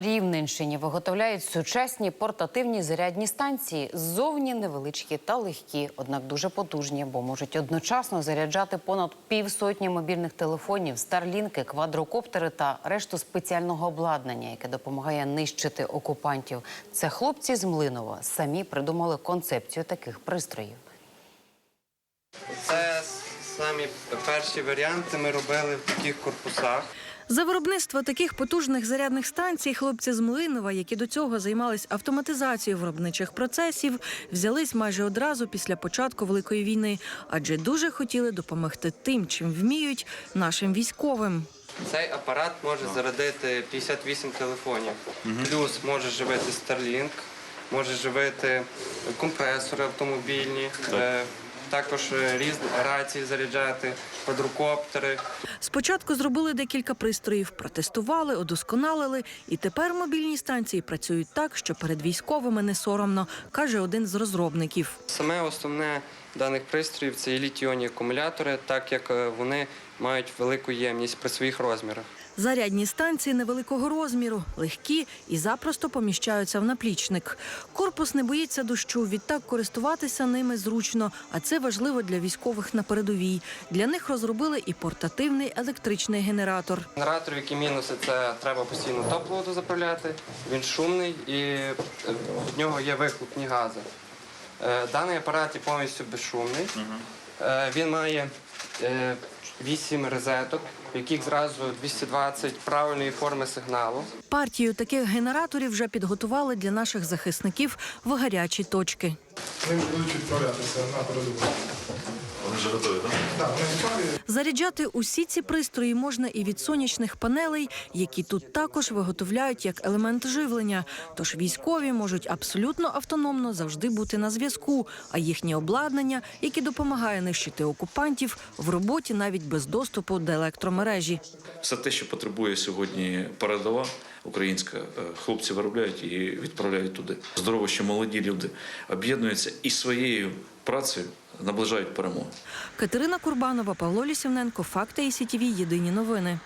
Рівненщині виготовляють сучасні портативні зарядні станції. Ззовні невеличкі та легкі, однак дуже потужні, бо можуть одночасно заряджати понад півсотні мобільних телефонів, старлінки, квадрокоптери та решту спеціального обладнання, яке допомагає нищити окупантів. Це хлопці з Млинова самі придумали концепцію таких пристроїв. Це самі перші варіанти ми робили в таких корпусах. За виробництво таких потужних зарядних станцій хлопці з Млинова, які до цього займались автоматизацією виробничих процесів, взялись майже одразу після початку великої війни, адже дуже хотіли допомогти тим, чим вміють нашим військовим. Цей апарат може зарядити 58 телефонів. Плюс може живити Starlink, може живити компресори автомобільні, е, також е, різні рації заряджати, квадрокоптери. Спочатку зробили декілька пристроїв, протестували, удосконалили, і тепер мобільні станції працюють так, що перед військовими не соромно, каже один з розробників. Саме основне даних пристроїв це є літіонні акумулятори, так як е, вони мають велику ємність при своїх розмірах. Зарядні станції невеликого розміру, легкі і запросто поміщаються в наплічник. Корпус не боїться дощу, відтак користуватися ними зручно, а це важливо для військових на передовій. Для них розробили і портативний електричний генератор. Генератор, які мінуси, це треба постійно топливо заправляти, він шумний і е, від нього є вихлопні гази. Е, Даний апарат є повністю безшумний. Е, Він має 8 розеток, в яких зразу 220 правильної форми сигналу. Партію таких генераторів вже підготували для наших захисників в гарячі точки. Вони будуть відправлятися на передову. Вони вже готові, так? Так, вони готові. Заряджати усі ці пристрої можна і від сонячних панелей, які тут також виготовляють як елемент живлення. Тож військові можуть абсолютно автономно завжди бути на зв'язку, а їхнє обладнання, яке допомагає нищити окупантів, в роботі навіть без доступу до електромережі. Все те, що потребує сьогодні передова українська, е, хлопці виробляють і відправляють туди. Здорово, що молоді люди об'єднуються і своєю працею наближають перемогу. Катерина Курбанова, Павло Лісівненко, Факти і. Єдині новини.